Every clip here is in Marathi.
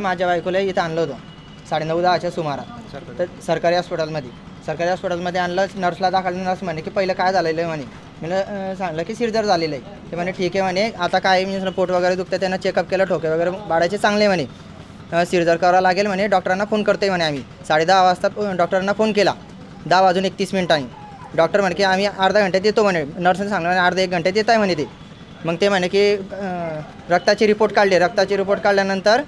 माझ्या बायकोला इथं आणलं होतं. साडेनऊ दहाच्या सुमारात. तर सरकारी हॉस्पिटलमध्ये. सरकारी हॉस्पिटलमध्ये आणलं नर्सला दाखवलं नर्स म्हणे की पहिलं काय झालेलं आहे म्हणे. मी सांगलं की सिरजर झालेलं आहे. ते म्हणे ठीक आहे म्हणे आता काय मी पोट वगैरे दुखतं त्यांना चेकअप केलं ठोके वगैरे बाळाचे चांगले म्हणे. अ, सिरजर करावं लागेल म्हणे डॉक्टरांना फोन करतोय म्हणे आम्ही. साडे दहा वाजता डॉक्टरांना फोन केला. दहा वाजून एकतीस मिनिटांनी डॉक्टर म्हणे की आम्ही अर्धा घंट्यात येतो म्हणे. नर्सने सांगलं म्हणे अर्धा एक घंट्यात येत आहे म्हणे ते. मग ते म्हणे की रक्ताची रिपोर्ट काढले. रक्ताची रिपोर्ट काढल्यानंतर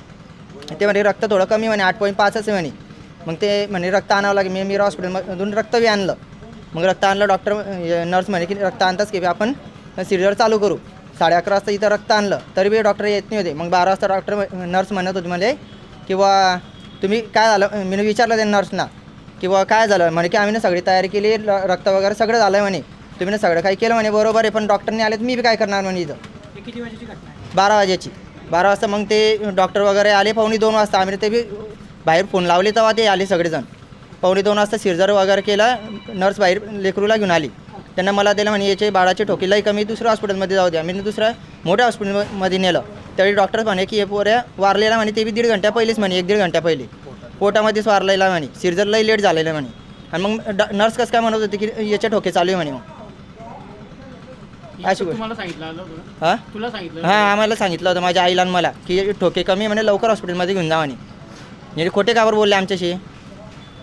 ते म्हणे रक्त थोडं कमी म्हणे आठ पॉईंट पाचच म्हणे. मग ते म्हणे रक्त आणावं लागेल. मी मीरा हॉस्पिटलमधून रक्त बी आणलं. मग रक्त आणलं डॉक्टर नर्स म्हणे की रक्त आणताच की आपण सिरियर चालू करू. साडे अकरा वाजता इथं रक्त आणलं. तरी बी डॉक्टर येत नाही होते. मग बारा वाजता डॉक्टर नर्स म्हणत होती म्हणे किंवा तुम्ही काय झालं? मी विचारलं त्या नर्सना किंवा काय झालं? म्हणे की आम्ही ना सगळी तयारी केली रक्त वगैरे सगळं झालं आहे म्हणे. तुम्ही ना सगळं काही केलं म्हणे. बरोबर आहे पण डॉक्टरने आले तर मी बी काय करणार म्हणे इथं. किती वाजेची घटना आहे? बारा वाजेची. बारा वाजता मग ते डॉक्टर वगैरे आले पावणे दोन वाजता. आम्ही ते बी बाहेर फोन लावले तेव्हा ते आले सगळेजण. पावणे दोन वाजता सिरजर वगैरे केला नर्स बाहेर लेकरूला घेऊन आली. त्यांना मला दिलं म्हणे याचे बाळाचे ठोकीलाही कमी दुसऱ्या हॉस्पिटलमध्ये जाऊ द्या. मी दुसऱ्या मोठ्या हॉस्पिटलमध्ये नेलं. त्यावेळी डॉक्टर म्हणे की हे पोऱ्या वारलेला म्हणे ते बी दीड घंट्या पहिलेच म्हणे एक दीड घंट्या पहिले. पोटामध्येच वारलेला म्हणे. सिरजरलाही लेट झालेलं म्हणे. आणि मग डॉ नर्स कसं काय म्हणत होते की याचे ठोके चालू आहे म्हणे मग. अशी गोष्ट. तुम्हाला सांगितलं आलं होतं? हां? तुला सांगितलं हां आम्हाला सांगितलं होतं माझ्या आईला आणि मला की ठोके कमी आहे म्हणे लवकर हॉस्पिटलमध्ये घेऊन जा म्हणे. म्हणजे खोटे काबर बोलले आमच्याशी.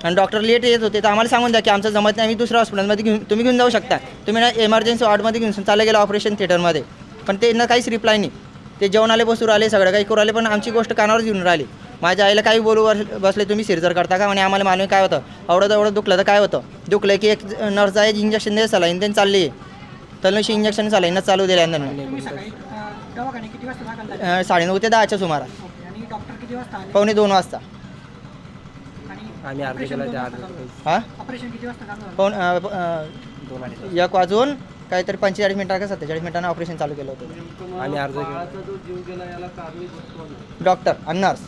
आणि डॉक्टर लेट येत होते तर आम्हाला सांगून द्या की आमचं जमत नाही आम्ही दुसऱ्या हॉस्पिटलमध्ये घेऊन तुम्ही घेऊन जाऊ शकता. तुम्ही ना एमर्जन्सी वॉर्डमध्ये घेऊन चालले गेला ऑपरेशन थिएटरमध्ये पण ते ना काहीच रिप्लाय नाही. ते जेवण आले बसून आले सगळं काही करू आले पण आमची गोष्ट कानावर घेऊन राहिली. माझ्या आईला काही बोलू बस- बसले तुम्ही सिरजर करता का? म्हणे आम्हाला मालूम आहे काय होतं? एवढं एवढं दुखलं तर काय होतं? दुखलं की एक नर्स आहे इंजेक्शन दे सलाईन त्यांनी चालली. आहे तलनशी इंजेक्शन सलाईनच चालू दिल्यानंतर तुम्ही सकाळी अं, दवाखाने किती वाजता दाखल झाले? अं, साडेनऊ ते दहाच्या सुमारास ओके आणि डॉक्टर किती वाजता आले? पावणे दोन वाजता. आणि आम्ही अर्धे ऑपरेशन केलं दोन त्या वाजता अर्धे चालू झालं. हां? ऑपरेशन किती वाजता चालू झालं? पाऊन अं, अं, दोन अडीच एक वाजून काहीतरी पंचेचाळीस मिनिटा का सत्तेचाळीस मिनिटांना ऑपरेशन चालू केलं होतं. आम्ही अर्ज डॉक्टर आणि नर्स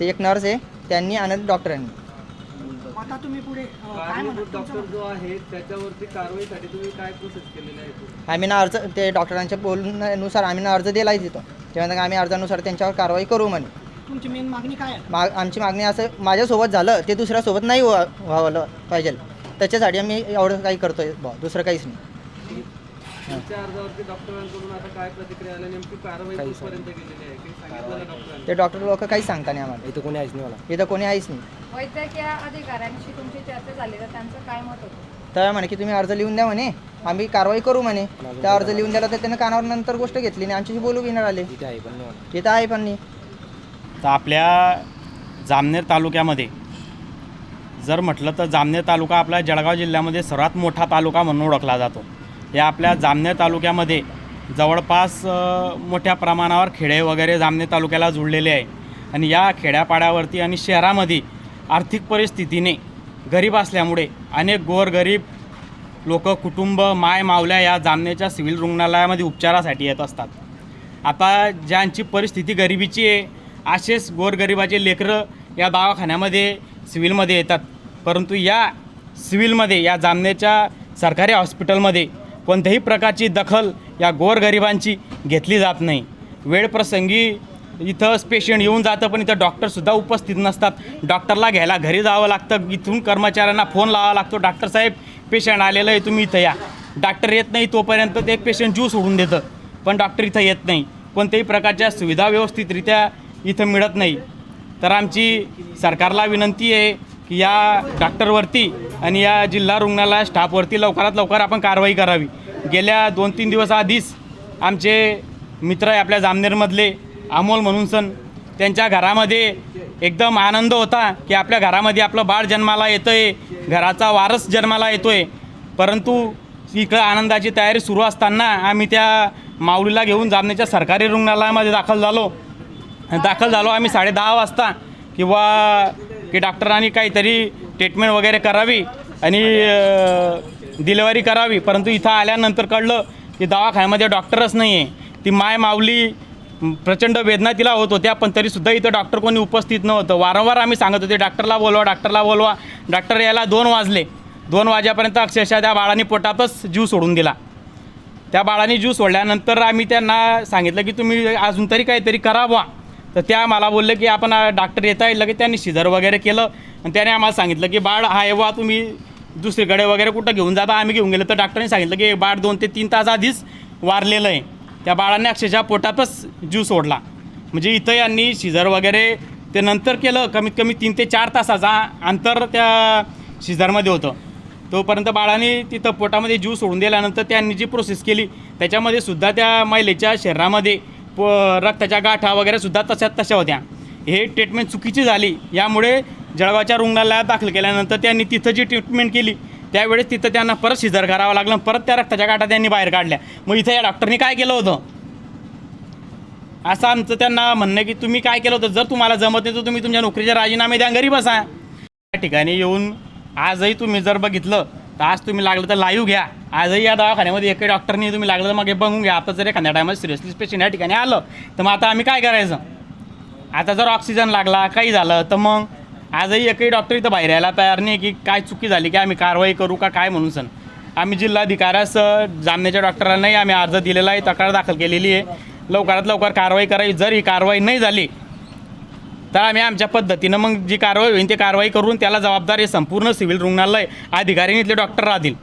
ते एक नर्स आहे. त्यांनी आणि डॉक्टरांनी आता तुम्ही पुढे अं, काय म्हणत तुमचं जो आहे त्याच्यावरती कारवाईसाठी तुम्ही काय प्रोसेस केलेली आहे आम्ही ना अर्ज ते डॉक्टरांच्या बोलण्यानुसार आम्ही ना अर्ज दिलाय तिथं त्यानंतर आम्ही अर्जानुसार त्यांच्यावर कारवाई करू म्हणे. तुमची मेन मागणी काय आहे? मा आमची मागणी असं माझ्यासोबत झालं ते दुसऱ्यासोबत नाही व्हा व्हावं पाहिजे. त्याच्यासाठी आम्ही एवढं काही करतोय बा दुसरं काहीच नाही. तुमच्या अर्जावरती डॉक्टरांकडून आता काय प्रतिक्रिया आल्या नेमकी कारवाई काही कुठपर्यंत केलेली आहे? काही सांगितलं ना डॉक्टरांनी ते डॉक्टर लोक काही सांगता नाही आम्हाला. इथं कोणी आहेच नाही मला. इथं कोणी आहेच नाही. वैद्यकीय अधिकाऱ्यांशी तुमची चर्चा झाली तर त्यांचं काय मत होतं? तर म्हणे की तुम्ही अर्ज लिहून द्या म्हणे. आम्ही कारवाई करू म्हणे. त्या अर्ज लिहून द्याला तर त्यानं कानावर नंतर गोष्ट घेतली नाही आमच्याशी बोलू घेणार आले. इथे आहे पण नाही मला इथं आहे पण नाही. तर आपल्या जामनेर तालुक्यामध्ये जर म्हटलं तर जामनेर तालुका आपल्या जळगाव जिल्ह्यामध्ये सर्वात मोठा तालुका म्हणून ओळखला जातो. या आपल्या जामनेर तालुक्यामध्ये जवळपास अ, मोठ्या प्रमाणावर खेडे वगैरे जामनेर तालुक्याला जुळलेले आहे. आणि या खेड्यापाड्यावरती आणि शहरामध्ये आर्थिक परिस्थितीने गरीब असल्यामुळे अनेक गोरगरीब लोक कुटुंब माय मावल्या या जामनेच्या सिव्हिल रुग्णालयामध्ये उपचारासाठी येत असतात. आता ज्यांची परिस्थिती गरिबीची आहे असेच गोरगरिबाचे लेकरं या दवाखान्यामध्ये सिव्हिलमध्ये येतात. परंतु या सिव्हिलमध्ये या जामनेच्या सरकारी हॉस्पिटलमध्ये कोणत्याही प्रकारची दखल या गोरगरिबांची घेतली जात नाही. वेळप्रसंगी इथं पेशंट येऊन जातं पण इथं डॉक्टरसुद्धा उपस्थित नसतात. डॉक्टरला घ्यायला घरी जावं लागतं इथून कर्मचाऱ्यांना फोन लावावा लागतो. डॉक्टर साहेब पेशंट आलेलं आहे तुम्ही इथं या. डॉक्टर येत नाही तोपर्यंत ते पेशंट जीव सोडून देतं. पण डॉक्टर इथं येत नाही. कोणत्याही प्रकारच्या सुविधा व्यवस्थितरित्या इथं मिळत नाही. तर आमची सरकारला विनंती आहे की या डॉक्टरवरती आणि या जिल्हा रुग्णालय स्टाफवरती लवकरात लवकर आपण कारवाई करावी. गेल्या दोन तीन दिवस आधीच आमचे मित्र आहे आपल्या जामनेरमधले अमोल म्हणून सण. त्यांच्या घरामध्ये एकदम आनंद होता की आपल्या घरामध्ये आपलं बाळ जन्माला येतं आहे घराचा वारस जन्माला येतो आहे परंतु इकडं आनंदाची तयारी सुरू असताना आम्ही त्या माऊलीला घेऊन जामनेच्या सरकारी रुग्णालयामध्ये दाखल झालो. दाखल झालो आम्ही साडे दहा वाजता किंवा की डॉक्टरांनी काहीतरी ट्रीटमेंट वगैरे करावी आणि डिलेवरी करावी. परंतु इथं आल्यानंतर कळलं की दवाखान्यामध्ये डॉक्टरच नाही आहे ती माय माऊली प्रचंड वेदना तिला होत होत्या पण तरीसुद्धा इथं डॉक्टर कोणी उपस्थित नव्हतं. वारंवार आम्ही सांगत होते डॉक्टरला बोलवा डॉक्टरला बोलवा. डॉक्टर यायला दोन वाजले. दोन वाजेपर्यंत अक्षरशः त्या बाळाने पोटातच जीव सोडून दिला. त्या बाळाने जीव सोडल्यानंतर आम्ही त्यांना सांगितलं की तुम्ही अजून तरी काहीतरी करा बुवा. तर त्या मला बोलले की आपण डॉक्टर येता येईल लगेच त्यांनी शिजर वगैरे केलं. आणि त्याने आम्हाला सांगितलं की बाळ आहे वा तुम्ही दुसरीकडे वगैरे कुठं घेऊन जाता? आम्ही घेऊन गेलो. तर डॉक्टरने सांगितलं की बाळ दोन ते तीन तास आधीच वारलेलं आहे. त्या बाळाने अक्षरशः पोटातच जीव सोडला म्हणजे इथं यांनी शिजर वगैरे ते नंतर केलं कमीत कमी तीन ते चार तासाचा अंतर त्या शिजरमध्ये होतं. तोपर्यंत बाळाने तिथं पोटामध्ये जीव सोडून दिल्यानंतर त्यांनी जी प्रोसेस केली त्याच्यामध्ये सुद्धा त्या महिलेच्या शरीरामध्ये प रक्ताच्या गाठा वगैरे सुद्धा तशा तशा होत्या. हे ट्रीटमेंट चुकीची झाली. यामुळे जळगावच्या रुग्णालयात दाखल केल्यानंतर त्यांनी तिथं जी ट्रीटमेंट केली त्यावेळेस तिथं त्यांना परत शिजर करावं लागलं परत त्या रक्ताच्या गाठा त्यांनी बाहेर काढल्या. मग इथं या डॉक्टरनी काय केलं होतं? असं आमचं त्यांना म्हणणं की तुम्ही काय केलं होतं? जर तुम्हाला जमत नाही तर तुम्ही तुमच्या नोकरीचे राजीनामे द्या घरी बसा. त्या ठिकाणी येऊन आजही तुम्ही जर बघितलं तर आज तुम्ही लागलं तर लाईव्ह घ्या. आजही या दवाखान्यामध्ये एकही डॉक्टरनी तुम्ही लागलं तर मग हे बघून घ्या. आता जर एखाद्या टायमात सिरियसली पेशंट या ठिकाणी आलं तर मग आता आम्ही काय करायचं? आता जर ऑक्सिजन लागला काही झालं तर मग आजही एकही डॉक्टर इथं बाहेर यायला तयार नाही की काय चुकी झाली की आम्ही कारवाई करू का काय म्हणून सण. आम्ही जिल्हाधिकाऱ्यास जामनेच्या डॉक्टरांनाही आम्ही अर्ज दिलेला आहे तक्रार दाखल केलेली आहे. लवकरात लवकर कारवाई करावी. जर ही कारवाई नाही झाली तर आम्ही आमच्या पद्धतीनं मग जी कारवाई होईल ती कारवाई करून त्याला जबाबदार हे संपूर्ण सिव्हिल रुग्णालय अधिकारी इथले डॉक्टर राहतील.